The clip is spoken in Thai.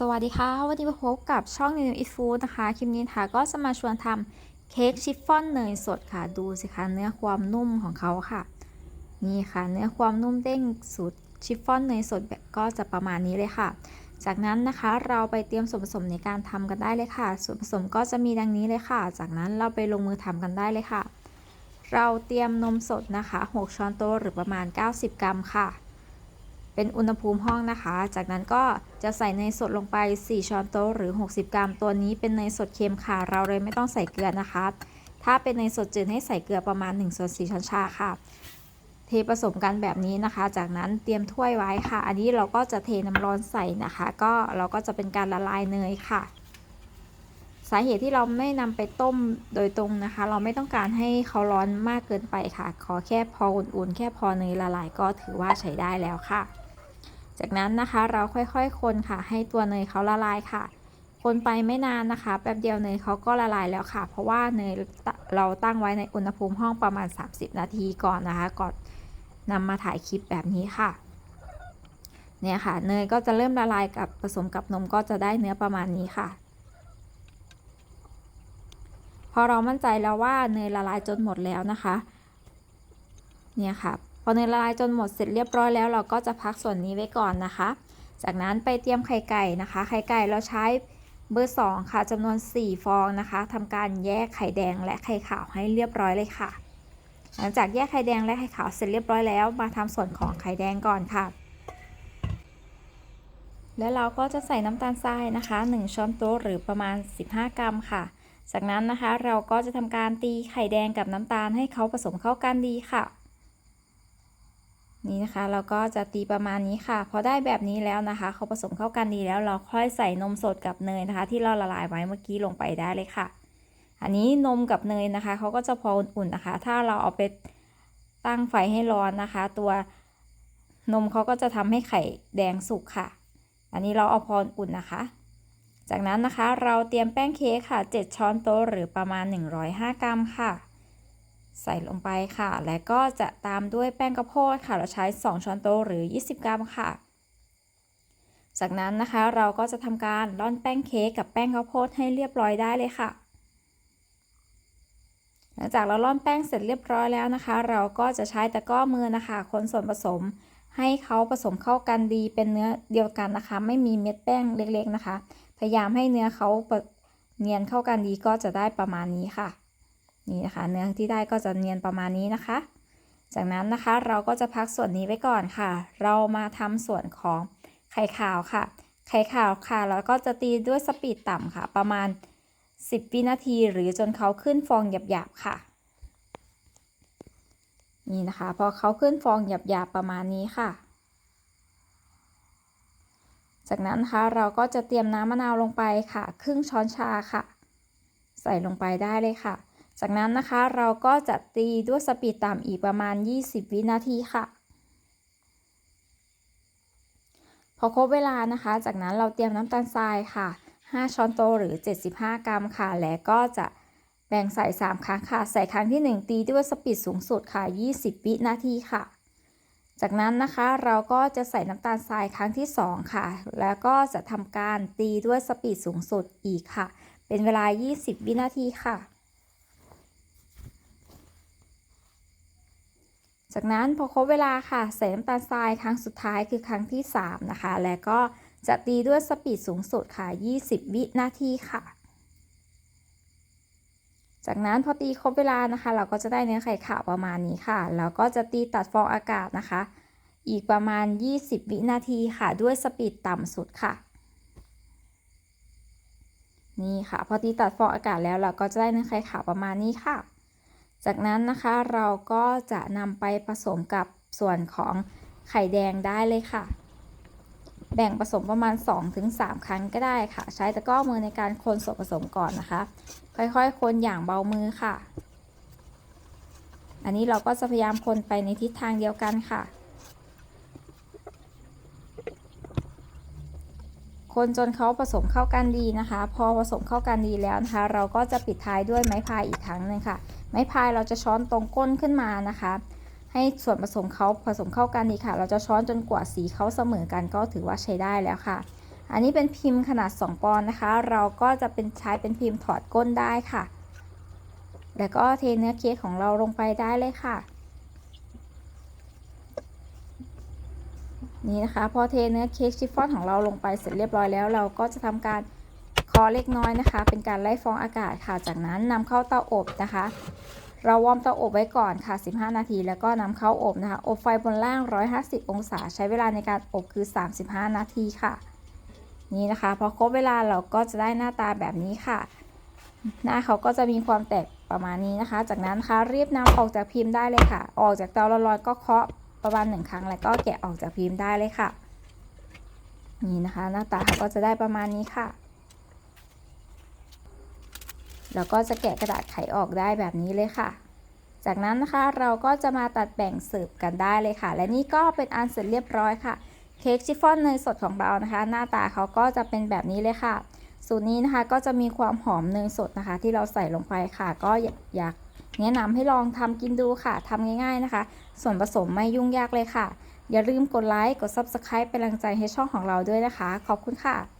สวัสดีค่ะ วันนี้มาพบกับช่อง New Eat Food นะคะ คลิปนี้นะคะก็จะมาชวนทำเค้กชิฟฟ่อนเนยสดค่ะ ดูสิคะเนื้อความนุ่มของเขาค่ะ นี่ค่ะ เนื้อความนุ่มเด้งสูตรชิฟฟ่อนเนยสดแบบก็จะประมาณนี้เลยค่ะ จากนั้นนะคะเราไปเตรียมส่วนผสมในการทำกันได้เลยค่ะ ส่วนผสมก็จะมีดังนี้เลยค่ะ จากนั้นเราไปลงมือทำกันได้เลยค่ะ เราเตรียมนมสดนะคะ 6 ช้อนโต๊ะหรือประมาณ 90 กรัมค่ะ เป็นอุณหภูมิห้องนะคะ จากนั้นก็จะใส่เนยสดลงไป 4 ช้อนโต๊ะหรือ 60 กรัม ตัวนี้เป็นเนยสดเค็มค่ะ เราเลยไม่ต้องใส่เกลือนะคะ ถ้าเป็นเนยสดจืดให้ใส่เกลือประมาณ1ส่วน4ช้อนชาค่ะ เทผสมกันแบบนี้นะคะ จากนั้นเตรียมถ้วยไว้ค่ะ อันนี้เราก็จะเทน้ำร้อนใส่นะคะ ก็เราก็จะเป็นการละลายเนยค่ะ สาเหตุที่เราไม่นำไปต้มโดยตรงนะคะ เราไม่ต้องการให้เขาร้อนมากเกินไปค่ะ ขอแค่พออุ่นๆแค่พอเนยละลายก็ถือว่าใช้ได้แล้วค่ะ จากนั้นนะคะเราค่อยๆคนค่ะ ให้ตัวเนยเขาละลายค่ะ คนไปไม่นานนะคะแป๊บเดียวเนยเขาก็ละลายแล้วค่ะ เพราะว่าเนยเราตั้งไว้ในอุณหภูมิห้องประมาณ 30 นาทีก่อนนะคะก่อนนำมาถ่ายคลิปแบบนี้ค่ะเนี่ยค่ะเนยก็จะเริ่มละลายกับผสมกับนมก็จะได้เนื้อประมาณนี้ค่ะ พอเรามั่นใจแล้วว่าเนยละลายจนหมดแล้วนะคะ เนี่ยค่ะ พอเนยละลายจนหมดเสร็จเรียบร้อยแล้ว เราก็จะพักส่วนนี้ไว้ก่อนนะคะ จากนั้นไปเตรียมไข่ไก่นะคะ ไข่ไก่เราใช้เบอร์ 2 ค่ะจำนวน 4 ฟองนะคะทำการแยกไข่แดงและไข่ขาวให้เรียบร้อยเลยค่ะ หลังจากแยกไข่แดงและไข่ขาวเสร็จเรียบร้อยแล้ว มาทำส่วนของไข่แดงก่อนค่ะ แล้วเราก็จะใส่น้ำตาลทรายนะคะ 1 ช้อนโต๊ะหรือประมาณ 15 กรัมค่ะ จากนั้นนะคะเราก็จะทำการตีไข่แดงกับน้ำตาลให้เขาผสมเข้ากันดีค่ะ นี่นะคะเราก็จะตีประมาณนี้ค่ะ พอได้แบบนี้แล้วนะคะเขาผสมเข้ากันดีแล้วเราค่อยใส่นมสดกับเนยนะคะ ที่เราละลายไว้เมื่อกี้ลงไปได้เลยค่ะ อันนี้นมกับเนยนะคะเขาก็จะพออุ่นๆนะคะ ถ้าเราเอาไปตั้งไฟให้ร้อนนะคะ ตัวนมเขาก็จะทำให้ไข่แดงสุกค่ะ อันนี้เราเอาพออุ่นนะคะ จากนั้นนะคะเราเตรียมแป้งเค้กค่ะ 7 ช้อนโต๊ะหรือประมาณ 105 กรัมค่ะ ใส่ลงไปค่ะ และก็จะตามด้วยแป้งข้าวโพดค่ะ เราใช้ 2 ช้อนโต๊ะหรือ 20 กรัมค่ะ จากนั้นนะคะเราก็จะทำการร่อนแป้งเค้กกับแป้งข้าวโพดให้เรียบร้อยได้เลยค่ะ หลังจากเราร่อนแป้งเสร็จเรียบร้อยแล้วนะคะ เราก็จะใช้ตะกร้อมือนะคะ คนส่วนผสมให้เขาผสมเข้ากันดีเป็นเนื้อเดียวกันนะคะ ไม่มีเม็ดแป้งเล็กๆนะคะ พยายามให้เนื้อเขาเนียนเข้ากันดีก็จะได้ประมาณนี้ค่ะ นี่นะคะ เนื้อที่ได้ก็จะเนียนประมาณนี้นะคะ จากนั้นนะคะเราก็จะพักส่วนนี้ไว้ก่อนค่ะ เรามาทำส่วนของไข่ขาวค่ะ ไข่ขาวค่ะแล้วก็จะตีด้วยสปีดต่ำค่ะ ประมาณ 10 วินาทีหรือจนเขาขึ้นฟองหยาบๆค่ะ นี่นะคะ พอเขาขึ้นฟองหยาบๆประมาณนี้ค่ะ จากนั้นนะคะเราก็จะเตรียมน้ำมะนาวลงไปค่ะ ครึ่งช้อนชาค่ะ ใส่ลงไปได้เลยค่ะ จากนั้นนะคะเราก็จะตีด้วยสปีดต่ำอีกประมาณ 20 วินาทีค่ะ พอครบเวลานะคะ จากนั้นเราเตรียมน้ำตาลทรายค่ะ 5 ช้อนโต๊ะหรือ 75 กรัมค่ะ และก็จะแบ่งใส่ 3 ครั้งค่ะ ใส่ครั้งที่ 1 ตีด้วยสปีดสูงสุดค่ะ 20 วินาทีค่ะ จากนั้นนะคะเราก็จะใส่น้ำตาลทรายครั้งที่ 2 ค่ะ แล้วก็จะทำการตีด้วยสปีดสูงสุดอีกค่ะ เป็นเวลา 20 วินาทีค่ะ จากนั้นพอครบเวลาค่ะใส่น้ำตาลทรายครั้งสุดท้ายคือครั้งที่ 3 นะคะ แล้วก็จะตีด้วยสปีดสูงสุดค่ะ 20 วินาทีค่ะ จากนั้นพอตีครบเวลานะคะ เราก็จะได้เนื้อไข่ขาวประมาณนี้ค่ะ แล้วก็จะตีตัดฟองอากาศนะคะ อีกประมาณ 20 วินาทีค่ะ ด้วยสปีดต่ำสุดค่ะ นี่ค่ะ พอตีตัดฟองอากาศแล้วเราก็จะได้เนื้อไข่ขาวประมาณนี้ค่ะ จากนั้นนะคะเราก็จะนำไปผสมกับส่วนของไข่แดงได้เลยค่ะ แบ่งผสมประมาณ 2-3 ครั้งก็ได้ค่ะ ใช้ตะกร้อมือในการคนส่วนผสมก่อนนะคะ ค่อยๆ คนอย่างเบามือค่ะ อันนี้เราก็จะพยายามคนไปในทิศทางเดียวกันค่ะ คนจนเขาผสมเข้ากันดีนะคะ พอผสมเข้ากันดีแล้วนะคะ เราก็จะปิดท้ายด้วยไม้พายอีกครั้งหนึ่งค่ะ ไม้พายเราจะช้อนตรงก้นขึ้นมานะคะ ให้ส่วนผสมเขาผสมเข้ากันดีค่ะ เราจะช้อนจนกว่าสีเขาเสมอกันก็ถือว่าใช้ได้แล้วค่ะ อันนี้เป็นพิมพ์ขนาด 2 ปอนด์นะคะ เราก็จะเป็นใช้เป็นพิมพ์ถอดก้นได้ค่ะ แล้วก็เทเนื้อเค้กของเราลงไปได้เลยค่ะ นี่นะคะ พอเทเนื้อเค้กชิฟฟ่อนของเราลงไปเสร็จเรียบร้อยแล้ว เราก็จะทำการคอเล็กน้อยนะคะ เป็นการไล่ฟองอากาศค่ะ จากนั้นนำเข้าเตาอบนะคะ เราวอร์มเตาอบไว้ก่อนค่ะ 15 นาที แล้วก็นำเข้าอบนะคะ อบไฟบนล่าง 150 องศา ใช้เวลาในการอบคือ 35 นาทีค่ะ นี่นะคะ พอครบเวลาเราก็จะได้หน้าตาแบบนี้ค่ะ หน้าเขาก็จะมีความแตกประมาณนี้นะคะ จากนั้นนะคะรีบนำออกจากพิมพ์ได้เลยค่ะ ออกจากเตาร้อนๆก็เคาะ ประมาณหนึ่งครั้ง แล้วก็แกะออกจากพิมพ์ได้เลยค่ะ นี่นะคะ หน้าตาเขาก็จะได้ประมาณนี้ค่ะ แล้วก็จะแกะกระดาษไขออกได้แบบนี้เลยค่ะ จากนั้นนะคะเราก็จะมาตัดแบ่งเสิร์ฟกันได้เลยค่ะ และนี่ก็เป็นอันเสร็จเรียบร้อยค่ะ เค้กชิฟฟ่อนเนยสดของเรานะคะ หน้าตาเขาก็จะเป็นแบบนี้เลยค่ะ สูตรนี้นะคะก็จะมีความหอมเนยสดนะคะ ที่เราใส่ลงไปค่ะ ก็อยาก แนะนำให้ลองทำกินดูค่ะทำง่าย ๆนะคะ ส่วนผสมไม่ยุ่งยากเลยค่ะ อย่าลืมกดไลค์กด Subscribe เป็นกำลังใจให้ช่องของเราด้วยนะคะ ขอบคุณค่ะ